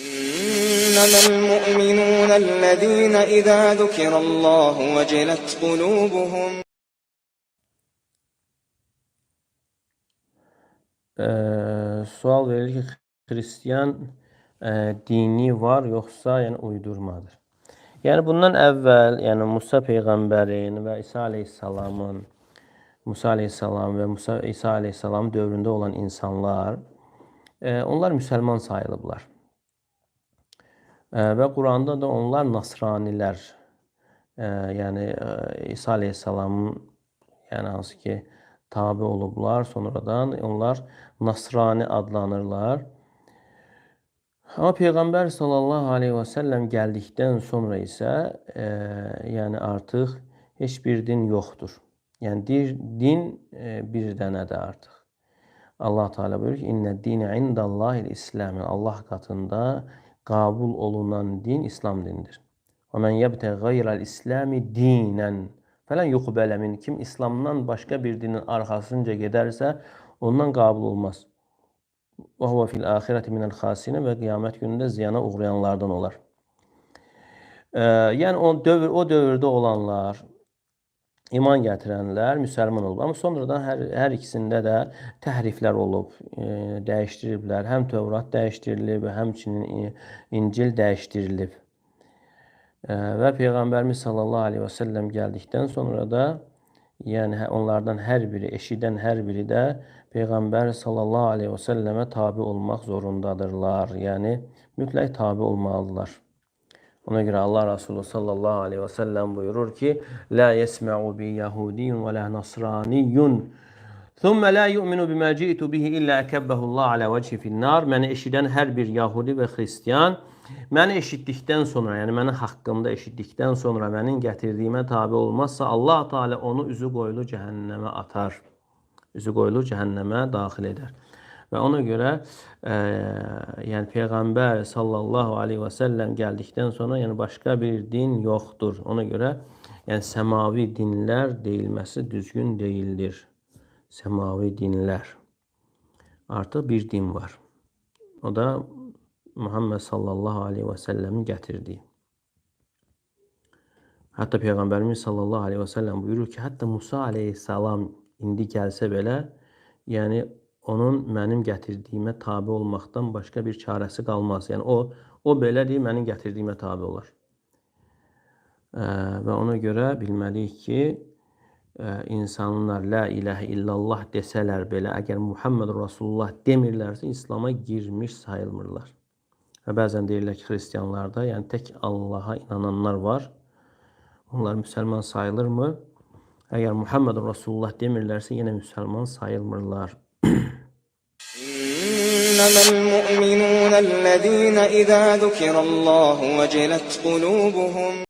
إنما المؤمنون الذين إذا ذكر الله وجلت قلوبهم Eee, sual verilir ki Hristiyan eee, dini var yoksa yani uydurmadır. Yani bundan evvel yani Musa peygamberin ve İsa aleyhisselamın Musa aleyhisselam ve Musa İsa aleyhisselam dövründe olan insanlar eee, onlar Müslüman sayılıblar. Eee, ve Kur'an'da da onlar Nasraniler eee, yani eee, İsa aleyhisselamın yani hansı ki tabi olublar sonradan onlar Nasrani adlanırlar. Ama Peygamber sallallahu aleyhi ve sellem geldikten sonra ise e, yani artık hiçbir din yoktur. Yani dir, din e, bir dənədir artık. Allah Teala buyuruyor ki inne dine indallahil İslam. Allah katında kabul olunan din İslam dinidir. Ve men yebte gayral İslami dinen falan yukbele min. Kim İslam'dan başka bir dinin arkasınca giderse ondan kabul olmaz. Ve huve fil ahireti minel hasine ve kıyamet gününde ziyana uğrayanlardan olar. Ee, yani o dövr o dövrde olanlar iman getirenler Müslüman olub. Ama sonradan her, her ikisinde de təhriflər olub, e, dəyişdiriblər. Həm Tövrat dəyişdirilib, həmçinin e, İncil dəyişdirilib. E, və Peyğəmbərimiz sallallahu aleyhi və səlləm gəldikdən sonra da yəni onlardan hər biri, eşidən hər biri də Peyğəmbər sallallahu aleyhi və səlləmə tabi olmaq zorundadırlar. Yəni mütləq tabi olmalıdırlar. Ona göre Allah Resulü sallallahu aleyhi ve sellem buyurur ki La yesme'u bi yahudiyyun ve la nasraniyyun Thumme la yu'minu bima ci'tu bihi illa ekebbehullaha ala vecihi fin nar. Məni eşidən hər bir Yahudi və Xristiyan məni eşitdikdən sonra, yəni mənim haqqımda eşitdikdən sonra mənim gətirdiyimə tabi olmazsa Allah Teala onu üzü qoyulu cəhənnəmə atar. Üzü qoyulu cəhənnəmə daxil edər. Və ona görə e, yəni Peyğəmbər sallallahu aleyhi və səlləm gəldikdən sonra yəni başqa bir din yoxdur. Ona görə yəni səmavi dinlər deyilməsi düzgün deyildir. Səmavi dinlər. Artıq bir din var. O da Muhammed sallallahu aleyhi və səlləmin gətirdiyi. Hatta Peyğəmbərimiz sallallahu aleyhi və səlləm buyurur ki, hətta Musa aleyhissalam indi gəlsə belə, yəni onun mənim gətirdiyimə tabe olmaqdan başqa bir çarəsi qalmaz. Yəni o o belədir, mənim gətirdiyimə tabe olar. Ə, və ona görə bilməliyik ki, ə, insanlar la ilahe illallah desələr belə, əgər Muhammed Rasulullah demirlərsə, İslam'a girmiş sayılmırlar. Və bəzən deyirlər ki, xristianlarda, yəni tək Allaha inananlar var. Onlar müsəlman sayılırmı? Əgər Muhammed Rasulullah demirlərsə, yenə müsəlman sayılmırlar. إنما المؤمنون الذين إذا ذكر الله وجلت قلوبهم